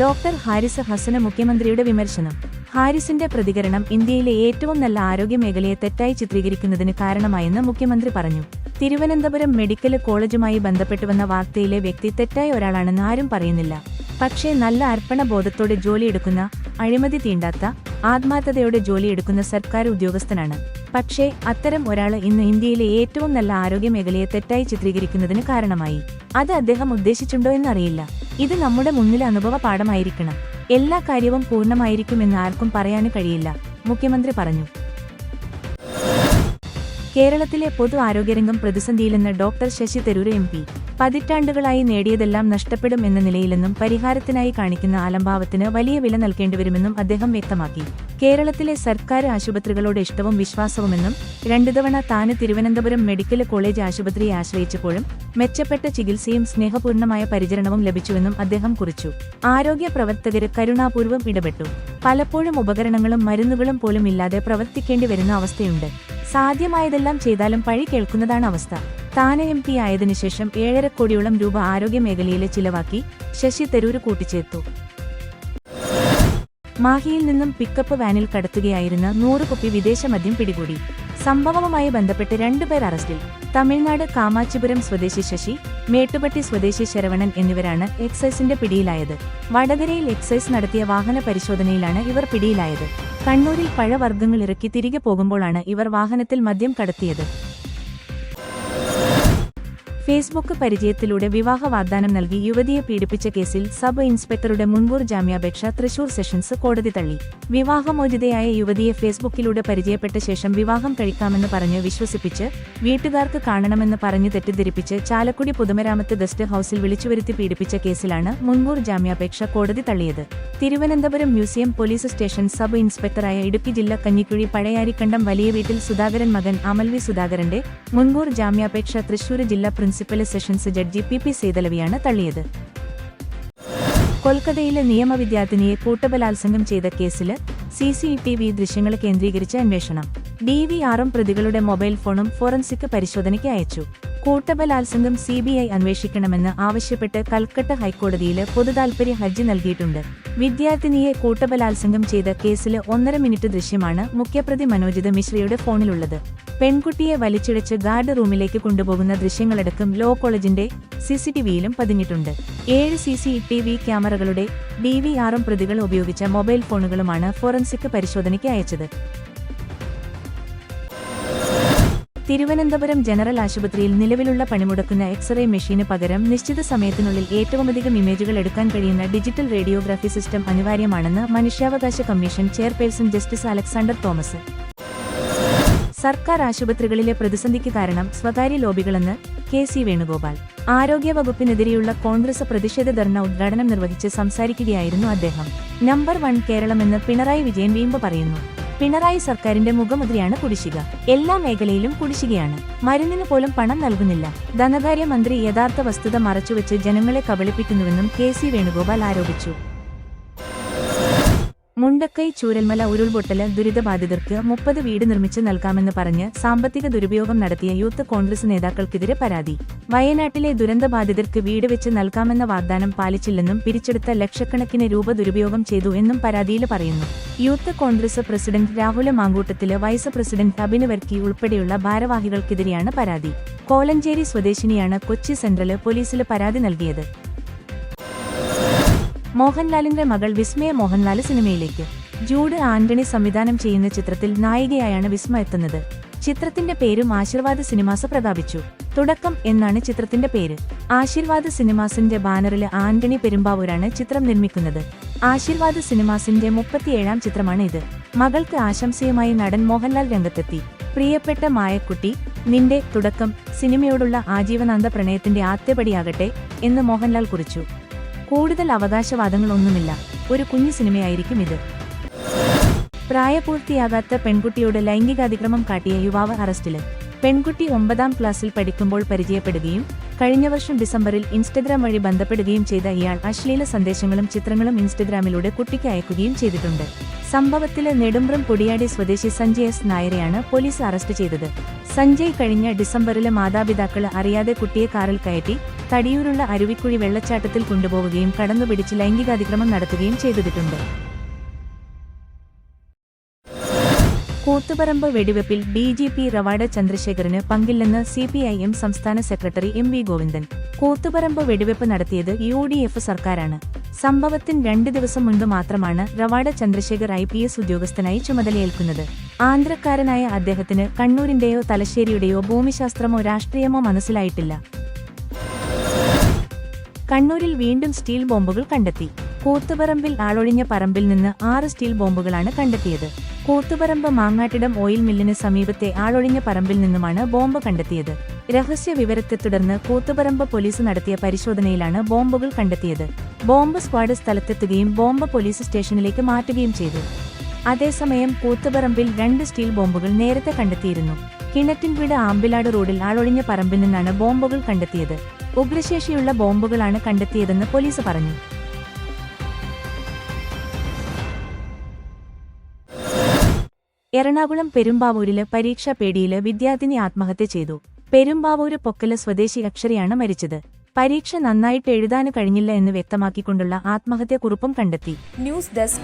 Doctor Haris Hasan മുഖ്യമന്ത്രിയുടെ വിമർശനം. ഹാരിസിന്റെ പ്രതികരണം ഇന്ത്യയിലെ ഏറ്റവും നല്ല ആരോഗ്യ മേഖലയെ തെറ്റായി ചിത്രീകരിക്കുന്നതിന് കാരണമായെന്ന് മുഖ്യമന്ത്രി പറഞ്ഞു. തിരുവനന്തപുരം മെഡിക്കൽ കോളേജുമായി ബന്ധപ്പെട്ടുവന്ന വാർത്തയിലെ വ്യക്തി തെറ്റായ ഒരാളാണെന്ന് ആരും പറയുന്നില്ല. പക്ഷേ നല്ല അർപ്പണ അർപ്പണബോധത്തോടെ ജോലിയെടുക്കുന്ന അഴിമതി തീണ്ടാത്ത ആത്മാർത്ഥതയോടെ ജോലിയെടുക്കുന്ന സർക്കാർ ഉദ്യോഗസ്ഥനാണ്. പക്ഷേ അത്തരം ഒരാൾ ഇന്ന് ഇന്ത്യയിലെ ഏറ്റവും നല്ല ആരോഗ്യ മേഖലയെ തെറ്റായി ചിത്രീകരിക്കുന്നതിന് കാരണമായി. അത് അദ്ദേഹം ഉദ്ദേശിച്ചുണ്ടോ എന്നറിയില്ല. ഇത് നമ്മുടെ മുന്നിലെ അനുഭവ പാഠമായിരിക്കണം. എല്ലാ കാര്യവും പൂർണമായിരിക്കുമെന്ന് ആർക്കും പറയാന് കഴിയില്ല മുഖ്യമന്ത്രി പറഞ്ഞു. കേരളത്തിലെ പൊതു ആരോഗ്യരംഗം പ്രതിസന്ധിയിലെന്ന് ഡോക്ടർ ശശി തരൂർ എം പതിറ്റാണ്ടുകളായി നേടിയതെല്ലാം നഷ്ടപ്പെടും എന്ന നിലയിലെന്നും പരിഹാരത്തിനായി കാണിക്കുന്ന അലംഭാവത്തിന് വലിയ വില നൽകേണ്ടിവരുമെന്നും അദ്ദേഹം വ്യക്തമാക്കി. കേരളത്തിലെ സർക്കാർ ആശുപത്രികളോട് ഇഷ്ടവും വിശ്വാസവുമെന്നും രണ്ടു തവണ താന് തിരുവനന്തപുരം മെഡിക്കൽ കോളേജ് ആശുപത്രിയെ ആശ്രയിച്ചപ്പോഴും മെച്ചപ്പെട്ട ചികിത്സയും സ്നേഹപൂർണമായ പരിചരണവും ലഭിച്ചുവെന്നും അദ്ദേഹം കുറിച്ചു. ആരോഗ്യ പ്രവർത്തകര് കരുണാപൂർവം ഇടപെട്ടു. പലപ്പോഴും ഉപകരണങ്ങളും മരുന്നുകളും പോലും ഇല്ലാതെ പ്രവർത്തിക്കേണ്ടി വരുന്ന അവസ്ഥയുണ്ട്. സാധ്യമായതെല്ലാം ചെയ്താലും പഴി കേൾക്കുന്നതാണ് അവസ്ഥ. താന എം പി ആയതിനു ശേഷം ഏഴര കോടിയോളം രൂപ ആരോഗ്യ മേഖലയിലെ ചിലവാക്കി ശശി തരൂര് കൂട്ടിച്ചേർത്തു. മാഹിയിൽ നിന്നും പിക്കപ്പ് വാനിൽ കടത്തുകയായിരുന്ന നൂറ് കുപ്പി വിദേശ മദ്യം പിടികൂടി. സംഭവവുമായി ബന്ധപ്പെട്ട് രണ്ടുപേർ അറസ്റ്റിൽ. തമിഴ്നാട് കാമാച്ചിപുരം സ്വദേശി ശശി മേട്ടുപട്ടി സ്വദേശി ശരവണൻ എന്നിവരാണ് എക്സൈസിന്റെ പിടിയിലായത്. വടകരയിൽ എക്സൈസ് നടത്തിയ വാഹന പരിശോധനയിലാണ് ഇവർ പിടിയിലായത്. കണ്ണൂരിൽ പഴവർഗങ്ങൾ ഇറക്കി തിരികെ പോകുമ്പോഴാണ് ഇവർ വാഹനത്തിൽ മദ്യം കടത്തിയത്. ഫേസ്ബുക്ക് പരിചയത്തിലൂടെ വിവാഹ വാഗ്ദാനം നൽകി യുവതിയെ പീഡിപ്പിച്ച കേസിൽ സബ് ഇൻസ്പെക്ടറുടെ മുൻകൂർ ജാമ്യാപേക്ഷ തൃശൂർ സെഷൻസ് കോടതി തള്ളി. വിവാഹമോചിതയായ യുവതിയെ ഫേസ്ബുക്കിലൂടെ പരിചയപ്പെട്ട ശേഷം വിവാഹം കഴിക്കാമെന്ന് പറഞ്ഞ് വിശ്വസിപ്പിച്ച് വീട്ടുകാർക്ക് കാണണമെന്ന് പറഞ്ഞ് തെറ്റിദ്ധരിപ്പിച്ച് ചാലക്കുടി പുതുമരാമത്ത് ഗസ്റ്റ് ഹൌസിൽ വിളിച്ചുവരുത്തി പീഡിപ്പിച്ച കേസിലാണ് മുൻകൂർ ജാമ്യാപേക്ഷ കോടതി തള്ളിയത്. Thiruvananthapuram museum police station sub ഇൻസ്പെക്ടറായ Idukki ജില്ല കഞ്ഞിക്കുഴി പഴയാരിക്കണ്ടം വലിയ വീട്ടിൽ സുധാകരൻ മകൻ അമൽവി സുധാകരന്റെ മുൻകൂർ ജാമ്യാപേക്ഷ തൃശൂർ ജില്ലാ principal sessions judge P P സേതലവിയാണ് തള്ളിയത്. കൊൽക്കത്തയിലെ നിയമവിദ്യാർത്ഥിനിയെ കൂട്ടബലാത്സംഗം ചെയ്ത കേസിൽ സി സി ടി വി ദൃശ്യങ്ങൾ കേന്ദ്രീകരിച്ച് അന്വേഷണം. ഡി വി ആറും പ്രതികളുടെ മൊബൈൽ ഫോണും ഫോറൻസിക് പരിശോധനയ്ക്ക് അയച്ചു. കൂട്ടബലാത്സംഗം സി ബി ഐ അന്വേഷിക്കണമെന്ന് ആവശ്യപ്പെട്ട് കൽക്കട്ട ഹൈക്കോടതിയിൽ പൊതുതാൽപര്യ ഹർജി നൽകിയിട്ടുണ്ട്. വിദ്യാർത്ഥിനിയെ കൂട്ടബലാത്സംഗം ചെയ്ത കേസിൽ ഒന്നര മിനിറ്റ് ദൃശ്യമാണ് മുഖ്യപ്രതി മനോജിത് മിശ്രയുടെ ഫോണിലുള്ളത്. പെൺകുട്ടിയെ വലിച്ചിഴച്ച് ഗാർഡ് റൂമിലേക്ക് കൊണ്ടുപോകുന്ന ദൃശ്യങ്ങളടക്കം ലോ കോളേജിന്റെ സിസിടിവിയിലും പതിഞ്ഞിട്ടുണ്ട്. ഏഴ് സി സി ടി വി ക്യാമറകളുടെ ഡി വി ആറും പ്രതികൾ ഉപയോഗിച്ച മൊബൈൽ ഫോണുകളുമാണ് ഫോറൻസിക് പരിശോധനയ്ക്ക് അയച്ചത്. തിരുവനന്തപുരം ജനറൽ ആശുപത്രിയിൽ നിലവിലുള്ള പണിമുടക്കുന്ന എക്സ്റേ മെഷീന് പകരം നിശ്ചിത സമയത്തിനുള്ളിൽ ഏറ്റവുമധികം ഇമേജുകൾ എടുക്കാൻ കഴിയുന്ന ഡിജിറ്റൽ റേഡിയോഗ്രാഫി സിസ്റ്റം അനിവാര്യമാണെന്ന് മനുഷ്യാവകാശ commission chairperson justice Alexander Thomas. സർക്കാർ ആശുപത്രികളിലെ പ്രതിസന്ധിക്ക് കാരണം സ്വകാര്യ ലോബികളെന്ന് കെ സി വേണുഗോപാൽ. ആരോഗ്യവകുപ്പിനെതിരെയുള്ള കോൺഗ്രസ് പ്രതിഷേധ ധർണ ഉദ്ഘാടനം നിർവഹിച്ച് സംസാരിക്കുകയായിരുന്നു അദ്ദേഹം. നമ്പർ വൺ കേരളമെന്ന് പിണറായി വിജയൻ വീമ്പ് പറയുന്നു. പിണറായി സർക്കാരിന്റെ മുഖമുദ്രയാണ് കുടിശ്ശിക. എല്ലാ മേഖലയിലും കുടിശ്ശികയാണ്. മരുന്നിന് പോലും പണം നൽകുന്നില്ല. ധനകാര്യമന്ത്രി യഥാർത്ഥ വസ്തുത മറച്ചുവെച്ച് ജനങ്ങളെ കബളിപ്പിക്കുന്നുവെന്നും കെ സി വേണുഗോപാൽ ആരോപിച്ചു. മുണ്ടക്കൈ ചൂരൽമല ഉരുൾപൊട്ടൽ ദുരിതബാധിതർക്ക് മുപ്പത് വീട് നിർമ്മിച്ച് നൽകാമെന്ന് പറഞ്ഞ് സാമ്പത്തിക ദുരുപയോഗം നടത്തിയ യൂത്ത് കോൺഗ്രസ് നേതാക്കൾക്കെതിരെ പരാതി. വയനാട്ടിലെ ദുരന്തബാധിതർക്ക് വീട് വെച്ച് നൽകാമെന്ന വാഗ്ദാനം പാലിച്ചില്ലെന്നും പിരിച്ചെടുത്ത ലക്ഷക്കണക്കിന് രൂപ ദുരുപയോഗം ചെയ്തു എന്നും പരാതിയിൽ പറയുന്നു. Youth Congress president Rahul Mamkootathil vice president അബിന് Varkey ഉൾപ്പെടെയുള്ള ഭാരവാഹികൾക്കെതിരെയാണ് പരാതി. കോലഞ്ചേരി സ്വദേശിനിയാണ് കൊച്ചി സെൻട്രൽ പോലീസിൽ പരാതി നൽകിയത്. മോഹൻലാലിന്റെ മകൾ വിസ്മയ മോഹൻലാൽ സിനിമയിലേക്ക്. ജൂഡ് ആന്റണി സംവിധാനം ചെയ്യുന്ന ചിത്രത്തിൽ നായികയായാണ് വിസ്മ എത്തുന്നത്. ചിത്രത്തിന്റെ പേരും ആശീർവാദ് സിനിമാസ് പ്രഖ്യാപിച്ചു. തുടക്കം എന്നാണ് ചിത്രത്തിന്റെ പേര്. ആശീർവാദ് സിനിമാസിന്റെ ബാനറിൽ ആന്റണി പെരുമ്പാവൂരാണ് ചിത്രം നിർമ്മിക്കുന്നത്. ആശീർവാദ് സിനിമാസിന്റെ മുപ്പത്തിയേഴാം ചിത്രമാണ് ഇത്. മകൾക്ക് ആശംസയുമായി നടൻ മോഹൻലാൽ രംഗത്തെത്തി. പ്രിയപ്പെട്ട മായക്കുട്ടി നിന്റെ തുടക്കം സിനിമയോടുള്ള ആജീവനാന്ത പ്രണയത്തിന്റെ ആദ്യപടിയാകട്ടെ എന്ന് മോഹൻലാൽ കുറിച്ചു. കൂടുതൽ അവകാശവാദങ്ങളൊന്നുമില്ല. ഒരു കുഞ്ഞു സിനിമയായിരിക്കും ഇത്. പ്രായപൂർത്തിയാകാത്ത പെൺകുട്ടിയുടെ ലൈംഗികാതിക്രമം കാട്ടിയ യുവാവ് അറസ്റ്റിൽ. പെൺകുട്ടി ഒമ്പതാം ക്ലാസ്സിൽ പഠിക്കുമ്പോൾ പരിചയപ്പെടുകയും കഴിഞ്ഞ വർഷം ഡിസംബറിൽ ഇൻസ്റ്റഗ്രാം വഴി ബന്ധപ്പെടുകയും ചെയ്ത ഇയാൾ അശ്ലീല സന്ദേശങ്ങളും ചിത്രങ്ങളും ഇൻസ്റ്റഗ്രാമിലൂടെ കുട്ടിക്ക് അയക്കുകയും ചെയ്തിട്ടുണ്ട്. സംഭവത്തിൽ നെടുമ്പ്രം പൊടിയാടി സ്വദേശി സഞ്ജയ് എസ് നായരെയാണ് പോലീസ് അറസ്റ്റ് ചെയ്തത്. സഞ്ജയ് കഴിഞ്ഞ ഡിസംബറിലെ മാതാപിതാക്കൾ അറിയാതെ കുട്ടിയെ കാറിൽ കയറ്റി തടിയൂരുള്ള അരുവിക്കുഴി വെള്ളച്ചാട്ടത്തിൽ കൊണ്ടുപോവുകയും കടന്നുപിടിച്ച് ലൈംഗികാതിക്രമം നടത്തുകയും ചെയ്തിട്ടുണ്ട്. കൂത്തുപറമ്പ് വെടിവെപ്പിൽ ഡി ജി പി റവാഡ ചന്ദ്രശേഖരന് പങ്കില്ലെന്ന് സി പി ഐ എം സംസ്ഥാന secretary M V Govindan. Koothuparamba വെടിവെപ്പ് നടത്തിയത് യു ഡി എഫ് സർക്കാരാണ്. സംഭവത്തിന് രണ്ട് ദിവസം മുൻപ് മാത്രമാണ് Ravada Chandrasekhar I P S ഉദ്യോഗസ്ഥനായി ചുമതലയേൽക്കുന്നത്. ആന്ധ്രക്കാരനായ അദ്ദേഹത്തിന് കണ്ണൂരിന്റെയോ തലശ്ശേരിയുടെയോ ഭൂമിശാസ്ത്രമോ രാഷ്ട്രീയമോ മനസ്സിലായിട്ടില്ല. കണ്ണൂരിൽ വീണ്ടും സ്റ്റീൽ ബോംബുകൾ കണ്ടെത്തി. കൂത്തുപറമ്പിൽ ആളൊഴിഞ്ഞ പറമ്പിൽ നിന്ന് ആറ് സ്റ്റീൽ ബോംബുകളാണ് കണ്ടെത്തിയത്. കൂത്തുപറമ്പ് മാങ്ങാട്ടിടം ഓയിൽ മില്ലിന് സമീപത്തെ ആളൊഴിഞ്ഞ പറമ്പിൽ നിന്നുമാണ് ബോംബ് കണ്ടെത്തിയത്. രഹസ്യ വിവരത്തെ തുടർന്ന് കൂത്തുപറമ്പ് പോലീസ് നടത്തിയ പരിശോധനയിലാണ് ബോംബുകൾ കണ്ടെത്തിയത്. ബോംബ് സ്ക്വാഡ് സ്ഥലത്തെത്തുകയും ബോംബ് പോലീസ് സ്റ്റേഷനിലേക്ക് മാറ്റുകയും ചെയ്തു. അതേസമയം കൂത്തുപറമ്പിൽ രണ്ട് സ്റ്റീൽ ബോംബുകൾ നേരത്തെ കണ്ടെത്തിയിരുന്നു. കിണറ്റിൻവീട് ആമ്പിലാട് റോഡിൽ ആളൊഴിഞ്ഞ പറമ്പിൽ നിന്നാണ് ബോംബുകൾ കണ്ടെത്തിയത്. ഉഗ്രശേഷിയുള്ള ബോംബുകളാണ് കണ്ടെത്തിയതെന്ന് പോലീസ് പറഞ്ഞു. എറണാകുളം പെരുമ്പാവൂരിൽ പരീക്ഷാ പേടിയിൽ വിദ്യാർത്ഥിനി ആത്മഹത്യ ചെയ്തു. പെരുമ്പാവൂര് പൊക്കൽ സ്വദേശി അക്ഷരയാണ് മരിച്ചത്. പരീക്ഷ നന്നായിട്ട് എഴുതാന് കഴിഞ്ഞില്ല എന്ന് വ്യക്തമാക്കിക്കൊണ്ടുള്ള ആത്മഹത്യാക്കുറിപ്പും കണ്ടെത്തി. News desk